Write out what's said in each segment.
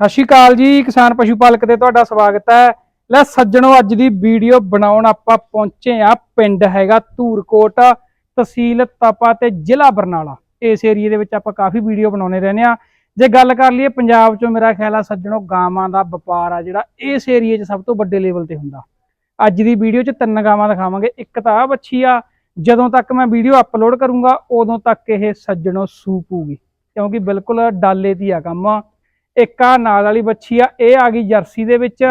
ਸਤਿ ਸ਼੍ਰੀ ਅਕਾਲ ਜੀ, ਕਿਸਾਨ ਪਸ਼ੂ ਪਾਲਕ ਤੇ ਤੁਹਾਡਾ ਸਵਾਗਤ ਹੈ। ਲੈ ਸੱਜਣੋ, ਅੱਜ ਦੀ ਵੀਡੀਓ ਬਣਾਉਣ ਆਪਾਂ ਪਹੁੰਚੇ ਆ ਪਿੰਡ ਹੈਗਾ ਧੂਰਕੋਟ, ਤਹਿਸੀਲ ਤਪਾ ਤੇ ਜ਼ਿਲ੍ਹਾ ਬਰਨਾਲਾ। ਇਸ ਏਰੀਏ ਦੇ ਵਿੱਚ ਆਪਾਂ ਕਾਫੀ ਵੀਡੀਓ ਬਣਾਉਣੇ ਰਹਿੰਦੇ ਆ ਜੇ ਗੱਲ ਕਰ ਲਈਏ ਪੰਜਾਬ ਚੋਂ, ਮੇਰਾ ਖਿਆਲ ਆ ਸੱਜਣੋ, ਗਾਵਾਂ ਦਾ ਵਪਾਰ ਆ ਜਿਹੜਾ ਇਸ ਏਰੀਏ 'ਚ ਸਭ ਤੋਂ ਵੱਡੇ ਲੈਵਲ ਤੇ ਹੁੰਦਾ। ਅੱਜ ਦੀ ਵੀਡੀਓ 'ਚ ਤਿੰਨ ਗਾਵਾਂ ਦਿਖਾਵਾਂਗੇ, ਇੱਕ ਤਾਂ ਆ ਬੱਚੀ ਆ, ਜਦੋਂ ਤੱਕ ਮੈਂ ਵੀਡੀਓ ਅਪਲੋਡ ਕਰੂੰਗਾ, ਉਦੋਂ ਤੱਕ ਇਹ ਸੱਜਣੋ ਸੂਪੂਗੀ ਕਿਉਂਕਿ ਬਿਲਕੁਲ ਡਾਲੇ ਦੀ ਆ। ਕੰਮ ਇੱਕ ਆ ਨਾਲ ਵਾਲੀ ਬੱਚੀ ਆ, ਇਹ ਆ ਗਈ ਜਰਸੀ ਦੇ ਵਿੱਚ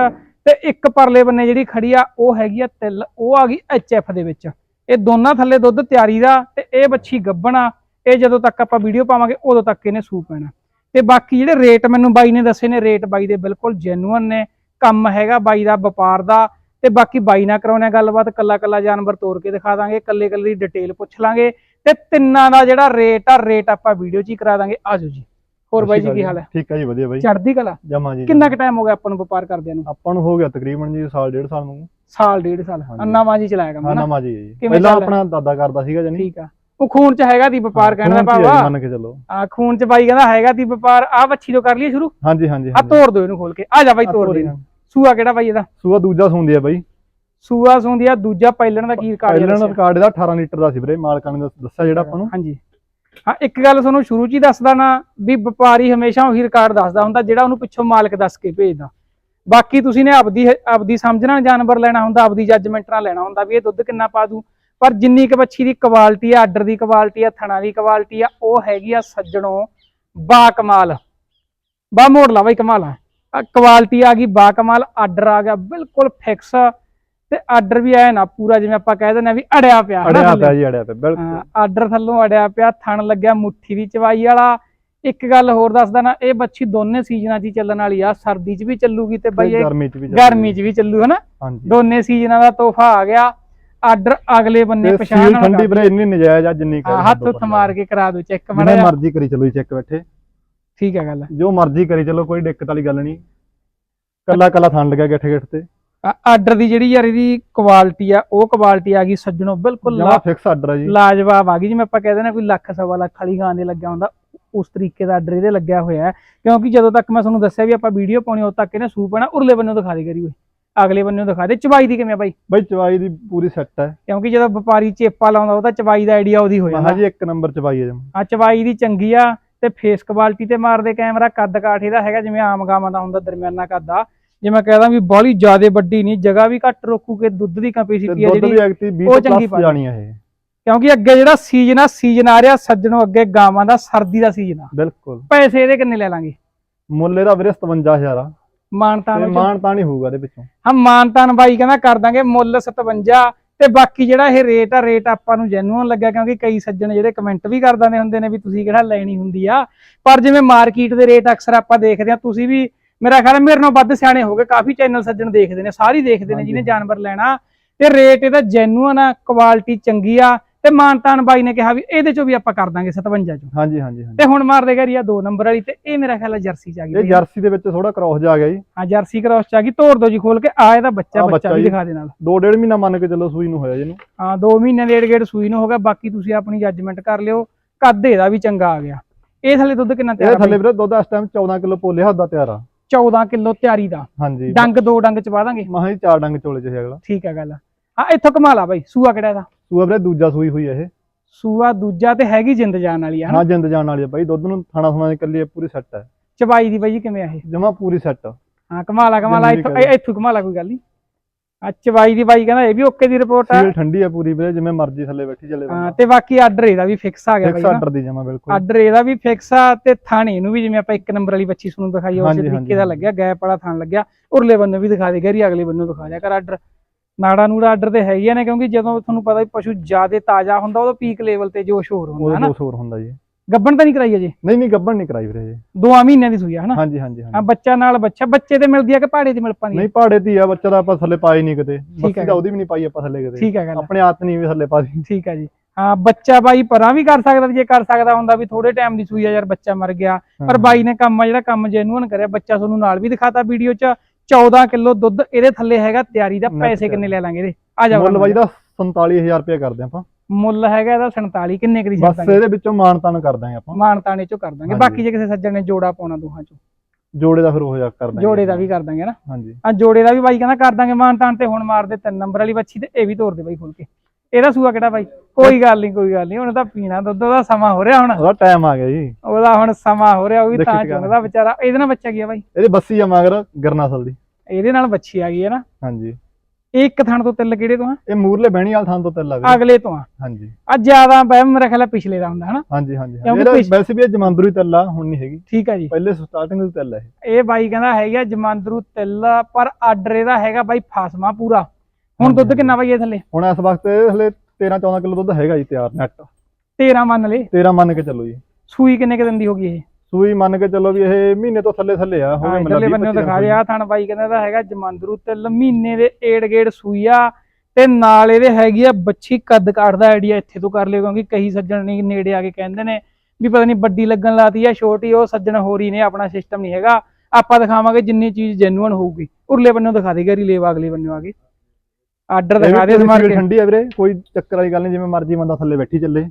ਤੇ ਇੱਕ ਪਰਲੇ ਬੰਨੇ ਜਿਹੜੀ ਖੜੀ ਆ, ਉਹ ਹੈਗੀ ਆ ਤਿਲ, ਉਹ ਆ ਗਈ ਐਚਐਫ ਦੇ ਵਿੱਚ। ਇਹ ਦੋਨਾਂ ਥੱਲੇ ਦੁੱਧ ਤਿਆਰੀ ਦਾ ਤੇ ਇਹ ਬੱਚੀ ਗੱਭਣ ਆ, ਇਹ ਜਦੋਂ ਤੱਕ ਆਪਾਂ ਵੀਡੀਓ ਪਾਵਾਂਗੇ, ਉਦੋਂ ਤੱਕ ਇਹਨੇ ਸੂ ਪੈਣਾ। ਤੇ ਬਾਕੀ ਜਿਹੜੇ ਰੇਟ ਮੈਨੂੰ ਬਾਈ ਨੇ ਦੱਸੇ ਨੇ, ਰੇਟ ਬਾਈ ਦੇ ਬਿਲਕੁਲ ਜੈਨੂਅਨ ਨੇ, ਕੰਮ ਹੈਗਾ ਬਾਈ ਦਾ, ਵਪਾਰ ਦਾ, ਤੇ ਬਾਕੀ ਬਾਈ ਨਾਲ ਕਰਾਉਣੇ ਗੱਲਬਾਤ ਕੱਲਾ ਕੱਲਾ ਜਾਨਵਰ ਤੋੜ ਕੇ ਦਿਖਾ ਦਾਂਗੇ ਕੱਲੇ ਕੱਲੇ ਦੀ ਡਿਟੇਲ ਪੁੱਛ ਲਾਂਗੇ, ਤੇ ਤਿੰਨਾਂ ਦਾ ਜਿਹੜਾ ਰੇਟ ਆ, ਰੇਟ ਆਪਾਂ ਵੀਡੀਓ 'ਚ ਹੀ ਕਰਾ ਦਾਂਗੇ। ਆਜੋ ਜੀ। ਹੋਰ ਬਾਈ ਜੀ ਕੀ ਹਾਲ ਹੈ? ਠੀਕ ਹੈ ਜੀ ਵਧੀਆ ਬਾਈ। ਚੜ੍ਹਦੀ ਕਲਾ? ਜਮਾ ਜੀ ਕਿੰਨਾ ਕੁ ਟਾਈਮ ਹੋ ਗਿਆ ਆਪਾਂ ਨੂੰ ਵਪਾਰ ਕਰਦਿਆਂ ਨੂੰ? ਆਪਾਂ ਨੂੰ ਹੋ ਗਿਆ ਤਕਰੀਬਨ ਜੀ ਸਾਲ ਡੇਢ ਸਾਲ ਨੂੰ ਸਾਲ ਡੇਢ ਸਾਲ। ਹਾਂਜੀ। ਅੰਨਾਵਾਂ ਜੀ ਚਲਾਇਆ ਕੰਮ ਹਾਂ ਨਾ ਨਵਾਂ ਜੀ ਹੈ ਪਹਿਲਾਂ? ਆਪਣਾ ਦਾਦਾ ਕਰਦਾ ਸੀਗਾ ਜਾਨੀ ਠੀਕ ਆ। ਉਹ ਖੂਨ ਚ ਹੈਗਾ ਦੀ ਵਪਾਰ ਕਹਿਣ ਦਾ ਹੀ ਹੈ ਭਾਵਾ ਮੰਨ ਕੇ ਚੱਲੋ। ਆ ਖੂਨ ਚ ਬਾਈ ਕਹਿੰਦਾ ਹੈਗਾ ਦੀ ਵਪਾਰ। ਆ ਬੱਚੀ ਤੋਂ ਕਰ ਲਈਏ ਸ਼ੁਰੂ? ਹਾਂਜੀ ਹਾਂਜੀ ਆ ਤੋੜ ਦਿਓ ਇਹਨੂੰ ਖੋਲ ਕੇ। ਆ ਜਾ ਬਾਈ ਤੋੜ ਦੇ। ਸੂਆ ਕਿਹੜਾ ਬਾਈ ਇਹਦਾ? ਸੂਆ ਦੂਜਾ ਸੁੰਦੀ ਆ ਬਾਈ। ਸੂਆ ਸੁੰਦੀ ਆ ਦੂਜਾ ਪਹਿਲਣ ਦਾ ਕੀ ਰਿਕਾਰਡ ਪਹਿਲਾਂ ਰਿਕਾਰਡ ਇਹਦਾ 18 ਲੀਟਰ ਦਾ ਸੀ ਵੀਰੇ ਮਾਲਕਾਂ ਨੇ ਦੱਸ- ਦੱਸਿਆ ਜਿਹੜਾ ਆਪਾਂ ਨੂੰ। ਹਾਂਜੀ। ਹਾਂ, ਇੱਕ ਗੱਲ ਤੁਹਾਨੂੰ ਸ਼ੁਰੂ ਚ ਹੀ ਦੱਸਦਾ ਨਾ ਵੀ ਵਪਾਰੀ ਹਮੇਸ਼ਾ ਉਹੀ ਰਿਕਾਰਡ ਦੱਸਦਾ ਹੁੰਦਾ ਜਿਹੜਾ ਉਹਨੂੰ ਪਿੱਛੋਂ ਮਾਲਕ ਦੱਸ ਕੇ ਭੇਜਦਾ। ਬਾਕੀ ਤੁਸੀਂ ਨੇ ਆਪਦੀ ਆਪਦੀ ਸਮਝਣਾ ਜਾਨਵਰ ਲੈਣਾ ਹੁੰਦਾ, ਆਪਦੀ ਜੱਜਮੈਂਟ ਨਾਲ ਲੈਣਾ ਹੁੰਦਾ ਵੀ ਇਹ ਦੁੱਧ ਕਿੰਨਾ ਪਾ ਦੂ। ਪਰ ਜਿੰਨੀ ਕੁ ਬੱਚੀ ਦੀ ਕੁਆਲਿਟੀ ਆ ਆਰਡਰ ਦੀ ਕੁਆਲਿਟੀ ਆ, ਥਣਾ ਦੀ ਕੁਆਲਿਟੀ ਆ, ਉਹ ਹੈਗੀ ਆ ਸੱਜਣੋ ਬਾ ਕਮਾਲ। ਬਾ ਮੋੜ ਲਾ ਬਈ ਕਮਾਲ ਆ। ਕੁਆਲਿਟੀ ਆ ਗਈ, ਬਾ ਕਮਾਲ ਆਰਡਰ ਆ ਗਿਆ ਬਿਲਕੁਲ ਫਿਕਸ ਤੇ ਆਰਡਰ ਵੀ ਆਇਆ ਨਾ ਪੂਰਾ ਜਿਵੇਂ ਆਪਾਂ ਕਹਿ ਦਿੰਦੇ ਆ ਵੀ ਅੜਿਆ ਪਿਆ ਅੜਿਆ। ਪਿਆ ਜੀ ਅੜਿਆ ਪਿਆ ਬਿਲਕੁਲ। ਆਰਡਰ ਥੱਲੋਂ ਅੜਿਆ ਪਿਆ ਥਣ ਲੱਗਿਆ ਮੁੱਠੀ ਦੀ ਚਵਾਈ ਵਾਲਾ। ਇੱਕ ਗੱਲ ਹੋਰ ਦੱਸਦਾ ਨਾ ਇਹ ਬੱਚੀ ਦੋਨੇ ਸੀਜ਼ਨਾਂ 'ਚ ਹੀ ਚੱਲਣ ਵਾਲੀ ਆ ਸਰਦੀ 'ਚ ਵੀ ਚੱਲੂਗੀ ਤੇ ਬਈ ਗਰਮੀ ਚ ਵੀ ਚੱਲੂ ਹਨਾ? ਦੋਨੇ ਸੀਜ਼ਨਾਂ ਦਾ ਤੋਹਫਾ ਆ ਗਿਆ ਆਰਡਰ ਅਗਲੇ ਬੰਨੇ ਪਛਾਣ ਨਾਲ ਠੰਡੀ ਕਰ ਵੀਰੇ ਇੰਨੀ ਨਜਾਇਜ਼ ਆ ਜਿੰਨੀ ਹਾਂ, ਹੱਥ ਉੱਥ ਮਾਰ ਕੇ ਕਰਾ ਦੋ ਚੈੱਕ ਮੜਾ ਮਰਜ਼ੀ ਕਰੀ ਚਲੋ ਚੈੱਕ ਬੈਠੇ। ਠੀਕ ਹੈ ਗੱਲ। ਜੋ ਮਰਜ਼ੀ ਕਰੀ ਚਲੋ ਕੋਈ ਦਿੱਕਤ ਵਾਲੀ ਗੱਲ ਨਹੀਂ। ਕੱਲਾ ਕੱਲਾ ਥਣ ਲੱਗਿਆ ਗਿੱਠ ਗਿੱਠ ਤੇ। ਆਰਡਰ ਦੀ ਜਿਹੜੀ ਯਾਰ ਇਹਦੀ ਕੁਆਲਿਟੀ ਆ ਉਹ ਕੁਆਲਿਟੀ ਆ ਗਈ ਸੱਜਣੋ ਬਿਲਕੁਲ ਜਮਾ ਲਾ- ਫਿਕਸ ਆਰਡਰ ਆ ਜੀ। ਲਾਜਵਾਬ ਆ ਗਈ ਜਿਵੇਂ ਆਪਾਂ ਕਹਿੰਦੇ ਨੇ ਕੋਈ ਲੱਖ ਸਵਾ ਲੱਖ ਵਾਲੀ ਗਾਂ ਦੇ ਲੱਗਿਆ ਹੁੰਦਾ ਉਸ ਤਰੀਕੇ ਦਾ ਆਰਡਰ ਇਹਦੇ ਲੱਗਿਆ ਹੋਇਆ ਹੈ। ਕਿਉਂਕਿ ਜਦੋਂ ਤੱਕ ਮੈਂ ਤੁਹਾਨੂੰ ਦੱਸਿਆ ਵੀ ਆਪਾਂ ਵੀਡੀਓ ਪਾਉਣੀ ਉਦੋਂ ਤੱਕ ਇਹਨੇ ਸੂਪ ਪੈਣਾ ਉਰਲੇ ਬੰਨੇ ਦਿਖਾ ਦੇ ਕਰੀ ਓਏ ਅਗਲੇ ਬੰਨੇ ਦਿਖਾ ਦੇ ਚਵਾਈ ਦੀ ਕਿਵੇਂ ਆ ਬਾਈ? ਬਾਈ ਚਵਾਈ ਦੀ ਪੂਰੀ ਸੈੱਟ ਹੈ। ਕਿਉਂਕਿ ਜਦੋਂ ਵਪਾਰੀ ਚੇਪਾ ਲਾਉਂਦਾ ਉਹਦਾ ਚਵਾਈ ਦਾ ਆਈਡੀਆ ਉਹਦੀ ਹੋ ਜਾਂਦਾ। ਜੀ ਇੱਕ ਨੰਬਰ ਚਵਾਈ ਹੈ ਜਮ ਆ ਚਵਾਈ ਦੀ ਚੰਗੀ ਆ ਤੇ ਫੇਸ ਕੁਆਲਿਟੀ ਤੇ ਮਾਰਦੇ ਕੈਮਰਾ ਕੱਦ ਕਾਠ ਇਹਦਾ ਹੈਗਾ ਜਿਵੇਂ ਆਮ ਗਾਵਾਂ ਦਾ ਹੁੰਦਾ ਦਰਮਿਆਨਾ ਕੱਦ ਆ। ਜੇ ਮੈਂ ਕਹਦਾ ਵੀ ਬਾਹਲੀ ਜ਼ਿਆਦੇ ਵੱਡੀ ਨਹੀਂ ਜਗ੍ਹਾ ਵੀ ਘੱਟ ਰੋਕੂ ਕਿ ਦੁੱਧ ਦੀ ਕੈਪੈਸਿਟੀ ਦੁੱਧ ਜਿਹੜੀ ਵੀ ਐਕਟਿਵ 20 ਉਹ ਚੰਗੀ। ਜਾਣੀ ਆ ਇਹ। ਕਿਉਂਕਿ ਅੱਗੇ ਜਿਹੜਾ ਸੀਜ਼ਨ ਆ ਸੀਜ਼ਨ ਆ ਰਿਹਾ ਸੱਜਣੋਂ ਅੱਗੇ ਗਾਵਾਂ ਦਾ ਸਰਦੀ ਦਾ ਸੀਜ਼ਨ ਆ। ਬਿਲਕੁਲ। ਪੈਸੇ ਇਹਦੇ ਕਿੰਨੇ ਲੈ ਲਾਂਗੇ? ਮੁੱਲ ਇਹਦਾ ਵੀਰੇ 57000 ਆ। ਮਾਨਤਾਨ ਤਾਂ ਨਹੀਂ ਹੋਊਗਾ ਇਹਦੇ ਵਿੱਚੋਂ ਹਾਂ ਮਾਨਤਾਨ ਬਾਈ ਕਹਿੰਦਾ ਕਰ ਦਾਂਗੇ ਮੁੱਲ 57 ਤੇ ਬਾਕੀ ਜਿਹੜਾ ਇਹ ਰੇਟ ਆ ਰੇਟ ਆਪਾਂ ਨੂੰ ਜੈਨੂਅਨ ਲੱਗਿਆ ਕਿਉਂਕਿ ਕਈ ਸੱਜਣ ਜਿਹੜੇ ਕਮੈਂਟ ਵੀ ਕਰ ਦਿੰਦੇ ਹੁੰਦੇ ਨੇ ਵੀ ਤੁਸੀਂ ਕਿਹੜਾ ਲੈਣੀ ਹੁੰਦੀ ਆ। ਪਰ ਜਿਵੇਂ ਮਾਰਕੀਟ ਦੇ ਰੇਟ ਅਕਸਰ ਆਪਾਂ ਦੇਖਦੇ ਆ ਤੁਸੀਂ ਵੀ ਮੇਰਾ ਖਿਆਲ ਹੈ ਮੇਰੇ ਨਾਲੋਂ ਵੱਧ ਸਿਆਣੇ ਹੋਗੇ ਕਾਫੀ ਚੈਨਲ ਸੱਜਣ ਦੇਖਦੇ ਨੇ ਸਾਰੇ ਹੀ ਦੇਖਦੇ ਨੇ। ਜਿਹਨੇ ਜਾਨਵਰ ਲੈਣਾ। ਤੇ ਰੇਟ ਇਹਦਾ ਜੈਨੂਅਨ ਆ ਕੁਆਲਿਟੀ ਚੰਗੀ ਆ ਤੇ ਮਾਨਤਾਨ ਬਾਈ ਨੇ ਕਿਹਾ ਵੀ ਇਹਦੇ ਚੋਂ ਵੀ ਆਪਾਂ ਕਰ ਦਾਂਗੇ 57 ਚੋਂ। ਹਾਂਜੀ ਹਾਂਜੀ ਤੇ ਹੁਣ ਮਾਰਦੇ ਘਰੀ ਆ ਦੋ ਨੰਬਰ ਵਾਲੀ ਤੇ ਇਹ ਮੇਰਾ ਖਿਆਲ ਹੈ ਜਰਸੀ ਚ ਆ ਗਈ ਇਹ ਜਰਸੀ ਦੇ ਵਿੱਚ ਥੋੜਾ ਕ੍ਰੋਸ ਜਾ ਗਿਆ ਜੀ। ਹਾਂ ਜਰਸੀ ਕ੍ਰਾਸ ਚ ਆ ਗਈ ਤੋੜ ਦੋ ਜੀ ਖੋਲ ਕੇ ਆ ਇਹਦਾ ਬੱਚਾ ਬੱਚਾ ਵੀ ਜੀ। ਦਿਖਾ ਦੇ ਨਾਲ। ਦੋ ਡੇਢ ਮਹੀਨਾ ਮੰਨ ਕੇ ਚੱਲੋ ਸੂਈ ਨੂੰ ਹੋਇਆ ਜਿਹਨੂੰ ਹਾਂ 2 ਮਹੀਨੇ ਡੇਢ ਗੇੜ ਸੂਈ ਨੂੰ ਹੋ ਗਿਆ ਬਾਕੀ ਤੁਸੀਂ ਆਪਣੀ ਜੱਜਮੈਂਟ ਕਰ ਲਿਓ ਕੱਦ ਇਹਦਾ ਵੀ ਚੰਗਾ ਆ ਗਿਆ। ਇਹ ਥੱਲੇ ਦੁੱਧ ਕਿੰਨਾ ਤਿਆਰ ਥੱਲੇ ਵੀਰੇ ਦੁੱਧ ਇਸ ਟਾਈਮ 14 ਕਿਲੋ ਪੋਲੇ ਹੱਦ ਦਾ ਤਿਆਰ ਆ। 14 ਕਿਲੋ ਤਿਆਰੀ ਦਾ। ਹਾਂਜੀ। ਡੰਗ ਦੋ ਡੰਗ ਚ ਪਾ ਦਾਂਗੇ। ਮਹਾ ਜੀ ਚਾਰ ਡੰਗ ਚੋਲੇ ਚ ਹੈ ਅਗਲਾ ਠੀਕ ਹੈ ਗੱਲ। ਹਾਂ ਇੱਥੋਂ ਕਮਾ ਲਾ ਬਾਈ ਸੂਆ ਕਿਹੜਾ ਇਹਦਾ? ਸੂਆ ਵੀਰੇ ਦੂਜਾ ਸੂਈ ਹੋਈ ਆ ਇਹ। ਸੂਆ ਦੂਜਾ ਤੇ ਹੈਗੀ ਜਿੰਦ ਜਾਨ ਵਾਲੀ ਆ ਹਾਂ ਜਿੰਦ ਜਾਣ ਵਾਲੀ ਆ ਬਾਈ। ਦੁੱਧ ਨੂੰ ਥਾਣਾ ਥਾਣਾ ਇਕੱਲੀ ਪੂਰੀ ਸੈੱਟ ਹੈ ਚਬਾਈ ਦੀ ਬਾਈ ਜੀ ਕਿਵੇਂ ਆ ਇਹ? ਜਮਾ ਪੂਰੀ ਸੈੱਟ ਹਾਂ ਕਮਾ ਲਾ ਕਮਾ ਲਾ ਜਿੰਦ ਇੱਥੋਂ ਇਹ- ਇੱਥੋਂ ਕਮਾ ਲਾ ਕੋਈ ਗੱਲ ਨਹੀਂ ਆ ਦੀ ਬਾਈ ਕਹਿੰਦਾ ਇਹ ਵੀ ਓਕੇ ਦੀ ਰਿਪੋਰਟ ਆ। ਸੀਲ ਠੰਡੀ ਆ ਪੂਰੀ ਵੀਰੇ ਜਿਵੇਂ ਮਰਜ਼ੀ ਥੱਲੇ ਬੈਠੀ ਚੱਲੇ ਹਾਂ ਤੇ ਬਾਕੀ ਆਰਡਰ ਇਹਦਾ ਵੀ ਫਿਕਸ ਆ ਗਿਆ ਬਾਈ ਫਿਕਸ ਨਾ। ਆਰਡਰ ਦੀ ਜਮਾ ਬਿਲਕੁਲ। ਆਰਡਰ ਇਹਦਾ ਵੀ ਫਿਕਸ ਆ ਤੇ ਥਾਣੇ ਨੂੰ ਵੀ ਜਿਵੇਂ ਆਪਾਂ ਇੱਕ ਨੰਬਰ ਵਾਲੀ ਬੱਚੀ ਤੁਹਾਨੂੰ ਦਿਖਾਈ ਉਸੇ ਤਰੀਕੇ ਦਾ। ਲੱਗਿਆ ਗੈਪ ਵਾਲਾ ਥਾਣ ਲੱਗਿਆ। ਉਰਲੇ ਬੰਨੇ ਵੀ ਦਿਖਾ ਦੇ ਗਰੀ ਅਗਲੇ ਬੰਨੇ ਦਿਖਾ ਦਿਆ ਕਰ ਆਰਡਰ ਨਾੜਾ ਨੂੜਾ ਆਰਡਰ ਤੇ ਹੈਗੀਆਂ ਨੇ ਕਿਉਂਕਿ ਜਦੋਂ ਤੁਹਾਨੂੰ ਪਤਾ ਪਸ਼ੂ ਜ਼ਿਆਦਾ ਤਾਜ਼ਾ ਹੁੰਦਾ ਉਦੋਂ ਪੀਕ ਲੈਵਲ ਤੇ ਜੋਸ਼ ਹੋਰ ਹੁੰਦਾ ਉਹਦਾ ਹਨਾ ਦੋਸ਼ ਹੋਰ ਹੁੰਦਾ ਜੀ। ਗੱਬਣ ਤਾਂ ਨਹੀਂ ਕਰਾਈ ਅਜੇ? ਨਹੀਂ ਨਹੀਂ ਗੱਬਣ ਨਹੀਂ ਕਰਾਈ ਵੀਰੇ ਜੀ ਦੋਆਂ ਮਹੀਨਿਆਂ ਦੀ ਸੂਈ ਆ ਹਨਾ? ਹਾਂਜੀ ਹਾਂਜੀ ਆ ਹਾਂਜੀ ਬੱਚਾ ਨਾਲ ਬੱਚਾ ਬੱਚੇ ਤੇ ਮਿਲਦੀ ਆ ਕਿ ਪਹਾੜੇ ਤੇ ਮਿਲ ਪਾਂਦੀ ਨਹੀਂ ਪਹਾੜੇ ਦੀ ਆ ਬੱਚਾ ਦਾ ਆਪਾਂ ਥੱਲੇ ਪਾਈ ਨਹੀਂ ਕਿਤੇ। ਹੈ ਬੱਚੀ ਦਾ ਉਹਦੀ ਵੀ ਨਹੀਂ ਪਾਈ ਆਪਾਂ ਥੱਲੇ ਕਿਤੇ। ਠੀਕ ਹੈ ਗੱਲ ਆਪਣੇ ਆਤ ਨਹੀਂ ਵੀ ਥੱਲੇ ਪਾ ਦੀ ਠੀਕ ਹੈ ਜੀ। ਹਾਂ ਬੱਚਾ ਬਾਈ ਪਰਾਂ ਵੀ ਕਰ ਸਕਦਾ ਜੇ ਕਰ ਸਕਦਾ ਹੁੰਦਾ ਵੀ ਥੋੜੇ ਟਾਈਮ ਦੀ ਸੂਈ ਆ ਯਾਰ ਬੱਚਾ ਮਰ ਗਿਆ। ਪਰ ਬਾਈ ਨੇ ਕੰਮ ਆ ਜਿਹੜਾ ਕੰਮ ਜੈਨੂਅਨ ਕਰਿਆ ਬੱਚਾ ਤੁਹਾਨੂੰ ਨਾਲ ਵੀ ਦਿਖਾਤਾ ਵੀਡੀਓ 'ਚ। 14 ਕਿਲੋ ਦੁੱਧ ਇਹਦੇ ਥੱਲੇ ਹੈਗਾ ਤਿਆਰੀ ਦਾ ਪੈਸੇ। ਕਿੰਨੇ ਲੈ ਲਾਂਗੇ ਇਹਦੇ? ਆ ਜਾ ਮੁੱਲ ਬਾਈ ਦਾ 47000 ਰੁਪਏ ਕਰਦੇ ਆਪਾਂ। ਮੁੱਲ ਹੈਗਾ ਇਹਦਾ 47 ਕਿੰਨੇ ਕੁ ਦੀ ਬਸ ਇਹਦੇ ਵਿੱਚੋਂ ਮਾਨ ਤਾਨ ਕਰ ਦਾਂਗੇ ਆਪਾਂ। ਮਾਨਤਾਣੇ ਚੋਂ ਕਰ ਦਾਂਗੇ। ਬਾਕੀ ਜੇ ਕਿਸੇ ਸੱਜਣ ਨੇ ਜੋੜਾ ਪਾਉਣਾ ਦੋਹਾਂ ਚੋਂ। ਜੋੜੇ ਦਾ ਫਿਰ ਉਹ ਜਾ ਕਰ ਦਾਂਗੇ ਜੋੜੇ ਦਾ ਵੀ ਕਰ ਦਾਂਗੇ ਨਾ। ਹਾਂਜੀ। ਆ ਜੋੜੇ ਦਾ ਵੀ ਬਾਈ ਕਹਿੰਦਾ ਕਰ ਦਾਂਗੇ ਮਾਨ ਤਾਨ ਤੇ ਹੁਣ ਮਾਰ ਦੇ ਤਿੰਨ ਨੰਬਰ ਵਾਲੀ ਬੱਚੀ ਤੇ ਇਹ ਵੀ ਤੋੜ ਦੇ ਬਾਈ ਖੋਲ ਕੇ ਇਹਦਾ ਸੂਆ ਕਿਹੜਾ ਬਾਈ? ਕੋਈ ਗੱਲ ਨਹੀਂ ਕੋਈ ਗੱਲ ਨਹੀਂ ਹੁਣ ਤਾਂ ਪੀਣਾ ਦੁੱਧ ਦਾ ਸਮਾਂ ਹੋ ਰਿਹਾ ਹੁਣ। ਉਹਦਾ ਟਾਈਮ ਆ ਗਿਆ ਜੀ। ਉਹਦਾ ਹੁਣ ਸਮਾਂ ਹੋ ਰਿਹਾ ਉਹ ਵੀ ਤਾਂ। ਚੁੰਗਦਾ ਵਿਚਾਰਾ। ਇਹਦੇ ਨਾਲ ਬੱਚਾ ਗਿਆ ਬਾਈ। ਇਹਦੇ ਬੱਸੀ ਆ ਮਗਰ ਗਰਨਾਸਲ ਦੀ। ਇਹਦੇ ਨਾਲ ਬੱਚੀ ਆ ਗਈ ਹੈ ਨਾ। ਹਾਂਜੀ। ਇਹ ਇੱਕ ਥਣ ਤੋਂ ਤਿੱਲ ਕਿਹੜੇ ਤੋਂ ਆ? ਇਹ ਮੂਰਲੇ ਬਹਿਣੀ ਵਾਲ ਥਾਂ ਤੋਂ ਤੇ ਲੱਗ ਅਗਲੇ ਤੋਂ ਆ। ਹਾਂਜੀ। ਆ ਜ਼ਿਆਦਾ ਬੈ ਮੇਰਾ ਖਿਆਲ ਆ ਪਿਛਲੇ ਦਾ ਹੁੰਦਾ ਹਨਾ? ਹਾਂਜੀ ਹਾਂਜੀ। ਕਿਉਂਕਿ ਇਹਦਾ ਪਿਛ- ਵੈਸੇ ਵੀ ਇਹ ਜਮਾਂਦਰੂ ਤੱਲਾ ਹੁਣ ਨਹੀਂ ਹੈਗੀ। ਠੀਕ ਆ ਜੀ। ਪਹਿਲੇ ਸਟਾਰਟਿੰਗ ਦੀ ਤੱਲਾ ਇਹ। ਇਹ ਬਾਈ ਕਹਿੰਦਾ ਹੈਗਾ ਜਮਾਂਦਰੂ ਤਿੱਲ ਪਰ ਆਰਡਰ ਇਹਦਾ ਹੈਗਾ ਬਾਈ ਫਾਸਮਾ ਪੂਰਾ। ਹੁਣ ਦੁੱਧ ਹਾਂਜੀ। ਕਿੰਨਾ ਬਾਈ ਇਹ ਥੱਲੇ? ਹੁਣ ਇਸ ਵਕਤ ਹਲੇ 13 14 ਕਿਲੋ ਦੁੱਧ ਹੈਗਾ ਜੀ ਤਿਆਰ ਨੈਟ 13 ਮੰਨ ਲੈ 13 ਮੰਨ ਕੇ ਚੱਲੋ ਜੀ। ਸੂਈ ਕਿੰਨੇ ਕੁ ਦਿਨ ਦੀ ਹੋ ਗਈ ਇਹ? ਸੂਈ ਮੰਨ ਕੇ ਚੱਲੋ ਵੀ ਇਹ ਮਹੀਨੇ ਤੋਂ ਥੱਲੇ ਥੱਲੇ ਆ ਹੋ ਹਾਂ ਗਏ ਇਧਰਲੇ ਮਤਲਬ ਬੰਨੇ ਦਿਖਾ ਰਿਹਾ ਥਣ ਬਾਈ ਕਹਿੰਦਾ ਹੈਗਾ ਜਮਾਂਦਰੂ ਤਿੱਲ ਮਹੀਨੇ ਦੇ ਏੜ ਗੇੜ ਸੂਈ ਆ ਤੇ ਨਾਲ ਇਹਦੇ ਹੈਗੀ ਆ ਬੱਚੀ ਕੱਦ ਕਾਟਦਾ ਆਈਡੀਆ ਇੱਥੇ ਤੋਂ ਕਰ ਲਿਓ ਕਿਉਂਕਿ ਕਈ ਸੱਜਣ ਨਹੀਂ ਨੇੜੇ ਆ ਕੇ ਕਹਿੰਦੇ ਨੇ ਵੀ ਪਤਾ ਨਹੀਂ ਵੱਡੀ ਲੱਗਣ ਲਾਤੀ ਆ ਛੋਟੀ ਉਹ ਸੱਜਣ ਹੋਰੀ ਨੇ ਆਪਣਾ ਸਿਸਟਮ ਨਹੀਂ ਹੈਗਾ। ਆਪਾਂ ਦਿਖਾਵਾਂਗੇ ਜਿੰਨੀ ਚੀਜ਼ ਜੈਨੂਅਨ ਹੋਊਗੀ। ਉਰਲੇ ਬੰਨੋਂ ਦਿਖਾ ਦੇ ਗਰੀ ਲੇਵਾ ਅਗਲੇ ਬੰਨੋਂ ਆ ਕੇ। ਆਰਡਰ ਦਿਖਾ ਦੇ ਮਾਰ ਕੇ ਠੰਡੀ ਆ ਵੀਰੇ ਕੋਈ ਚੱਕਰ ਵਾਲੀ ਗੱਲ ਨਹੀਂ ਜਿਵੇਂ ਮਰਜ਼ੀ ਬੰਦਾ ਥੱਲੇ ਬੈਠੀ ਚੱਲੇ।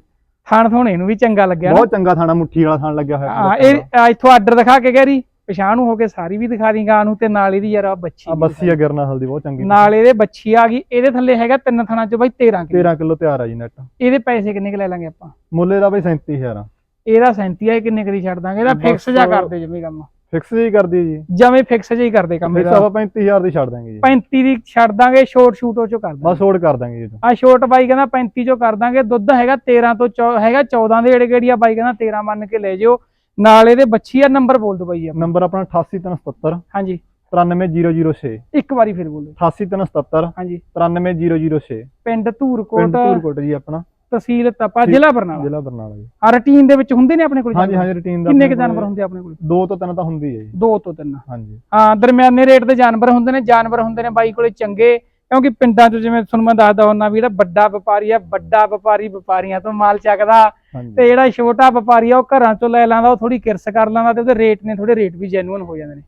ਥਾਣ ਥੋਣੇ ਨੂੰ ਵੀ ਚੰਗਾ ਲੱਗਿਆ ਬਹੁਤ ਚੰਗਾ ਥਾਣਾ ਮੁੱਠੀ ਵਾਲਾ ਥਾਣ ਲੱਗਿਆ ਹੋਇਆ ਹਾਂ ਇਹ ਇੱਥੋਂ ਆਰਡਰ ਦਿਖਾ ਕੇ ਗੈਰੀ ਪਛਾਣ ਨੂੰ ਹੋ ਕੇ ਸਾਰੀ ਵੀ ਦਿਖਾ ਦੀ ਗਾਂ ਨੂੰ ਤੇ ਨਾਲ ਇਹਦੀ ਯਾਰ ਆ ਬੱਚੀ ਆ ਬੱਸੀ ਆ ਗਰਨਾਸਲ ਦੀ ਬਹੁਤ ਚੰਗੀ ਨਾਲ ਇਹਦੇ ਬੱਚੀ ਆ ਗਈ ਇਹਦੇ ਥੱਲੇ ਹੈਗਾ ਤਿੰਨ ਥਣਾ ਚ ਬਾਈ 13 ਕਿਲੋ। 13 ਕਿਲੋ ਤਿਆਰ ਆ ਜੀ ਨੈਟ ਇਹਦੇ ਪੈਸੇ ਕਿੰਨੇ ਕੁ ਲੈ ਲਾਂਗੇ ਆਪਾਂ? ਮੁੱਲੇ ਦਾ ਬਈ 37000 ਇਹਦਾ 37 ਆ ਕਿੰਨੇ ਕਰੀ ਛੱਡ ਦਾਂਗੇ? ਇਹਦਾ ਫਿਕਸ ਜਾ ਕਰਦੇ ਜਮੀ ਕੰਮ। ਫਿਕਸ ਜੀ ਕਰਦੀ ਜੀ। ਜਮੇ ਫਿਕਸ ਹੀ ਕਰਦੇ ਕੰਮ ਇਹਦਾ। ਆਪਾਂ 35000 ਦੀ ਛੱਡ ਦਾਂਗੇ ਜੀ। 35 ਦੀ ਛੱਡ ਦਾਂਗੇ ਸ਼ੋਰਟ ਸ਼ੂਟ ਉਹ ਚੋਂ ਕਰ ਦਾਂਗੇ ਬਸ ਹੋੜ ਕਰ ਦਾਂਗੇ ਜੀ ਆ ਸ਼ੋਰਟ ਬਾਈ ਕਹਿੰਦਾ 35 ਚੋਂ ਕਰ ਦਾਂਗੇ ਦੁੱਧ ਹੈਗਾ 13 ਤੋਂ ਹੈਗਾ 14 ਦੇ ਏੜੇ ਗੇੜੀ ਆ ਬਾਈ ਕਹਿੰਦਾ 13 ਮੰਨ ਕੇ ਲੈ ਜਿਓ। ਨਾਲ ਇਹਦੇ ਬੱਚੀ ਆ ਨੰਬਰ ਬੋਲ ਦੋ ਬਾਈ ਆਪਣਾ। ਨੰਬਰ ਆਪਣਾ 88377 ਹਾਂਜੀ। 93006 ਇੱਕ ਵਾਰੀ ਫਿਰ ਬੋਲੋ 88377 ਹਾਂਜੀ। 93006 ਪਿੰਡ ਪਿੰਡ ਧੂਰਕੋਟ। ਧੂਰਕੋਟ ਜੀ ਆਪਣਾ। ਤਹਿਸੀਲ ਤਪਾ ਜ਼ਿਲ੍ਹਾ ਬਰਨਾਲਾ। ਜ਼ਿਲ੍ਹਾ ਬਰਨਾਲਾ ਜੀ। ਆ ਰੂਟੀਨ ਦੇ ਵਿੱਚ ਹੁੰਦੇ ਨੇ ਆਪਣੇ ਕੋਲ ਹਾਂਜੀ? ਹਾਂਜੀ ਰੁਟੀਨ ਦਾ ਕਿੰਨੇ ਕੁ ਜਾਨਵਰ ਹੁੰਦੇ ਆਪਣੇ ਕੋਲ? ਦੋ ਤੋਂ ਤਿੰਨ ਤਾਂ ਹੁੰਦੀ ਹੈ ਜੀ। ਦੋ ਤੋਂ ਤਿੰਨ। ਹਾਂਜੀ। ਹਾਂ ਦਰਮਿਆਨੇ ਰੇਟ ਦੇ ਜਾਨਵਰ ਹੁੰਦੇ ਨੇ ਜਾਨਵਰ ਹੁੰਦੇ ਨੇ ਬਾਈ ਕੋਲੇ ਚੰਗੇ ਕਿਉਂਕਿ ਪਿੰਡਾਂ 'ਚ ਜਿਵੇਂ ਤੁਹਾਨੂੰ ਮੈਂ ਦੱਸਦਾ ਹੁੰਦਾ ਵੀ ਜਿਹੜਾ ਵੱਡਾ ਵਪਾਰੀ ਆ ਵੱਡਾ ਵਪਾਰੀ ਵਪਾਰੀਆਂ ਤੋਂ ਮਾਲ ਚੱਕਦਾ ਤੇ ਜਿਹੜਾ ਛੋਟਾ ਵਪਾਰੀ ਆ ਉਹ ਘਰਾਂ 'ਚੋਂ ਲੈ ਲੈਂਦਾ ਉਹ ਥੋੜੀ ਕਿਰਸ ਕਰ ਲੈਂਦਾ ਤੇ ਉਹਦੇ ਰੇਟ ਨੇ ਥੋੜੇ ਰੇਟ ਵੀ ਜੈਨੂਅਨ ਹੋ ਜਾਂਦੇ ਨੇ।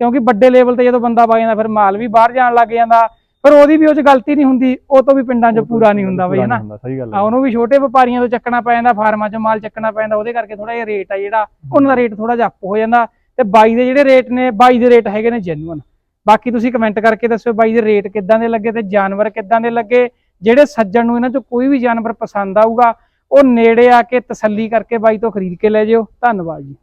ਕਿਉਂਕਿ ਵੱਡੇ ਲੈਵਲ ਤੇ ਜਦੋਂ ਬੰਦਾ ਪਾ ਜਾਂਦਾ ਫਿਰ ਮਾਲ ਵੀ ਬਾਹਰ ਜਾਣ ਲੱਗ ਜਾਂਦਾ ਪਰ ਉਹਦੀ ਵੀ ਉਹ 'ਚ ਗਲਤੀ ਨਹੀਂ ਹੁੰਦੀ ਉਹ ਤੋਂ ਵੀ ਪਿੰਡਾਂ 'ਚ ਪੂਰਾ ਨਹੀਂ ਹੁੰਦਾ ਬਈ ਹਨਾ? ਸਹੀ ਗੱਲ ਆ ਉਹਨੂੰ ਵੀ ਛੋਟੇ ਵਪਾਰੀਆਂ ਤੋਂ ਚੱਕਣਾ ਪੈ ਜਾਂਦਾ ਫਾਰਮਾਂ 'ਚ ਮਾਲ ਚੱਕਣਾ ਪੈ ਜਾਂਦਾ ਉਹਦੇ ਕਰਕੇ ਥੋੜਾ ਜਿਹਾ ਰੇਟ ਆ ਜਿਹੜਾ ਉਹਨਾਂ ਦਾ ਰੇਟ ਥੋੜਾ ਜਿਹਾ ਅਪ ਹੋ ਜਾਂਦਾ। ਤੇ ਬਾਈ ਦੇ ਜਿਹੜੇ ਰੇਟ ਨੇ ਬਾਈ ਦੇ ਰੇਟ ਹੈਗੇ ਨੇ ਜੈਨੂਅਨ ਬਾਕੀ ਤੁਸੀਂ ਕਮੈਂਟ ਕਰਕੇ ਦੱਸਿਓ ਬਾਈ ਦੇ ਰੇਟ ਕਿੱਦਾਂ ਦੇ ਲੱਗੇ ਤੇ ਜਾਨਵਰ ਕਿੱਦਾਂ ਦੇ ਲੱਗੇ। ਜਿਹੜੇ ਸੱਜਣ ਨੂੰ ਇਹਨਾਂ 'ਚੋਂ ਕੋਈ ਵੀ ਜਾਨਵਰ ਪਸੰਦ ਆਊਗਾ ਉਹ ਨੇੜੇ ਆ ਕੇ ਤਸੱਲੀ ਕਰਕੇ ਬਾਈ ਤੋਂ ਖਰੀਦ ਕੇ ਲੈ ਜਿਓ। ਧੰਨਵਾਦ ਜੀ।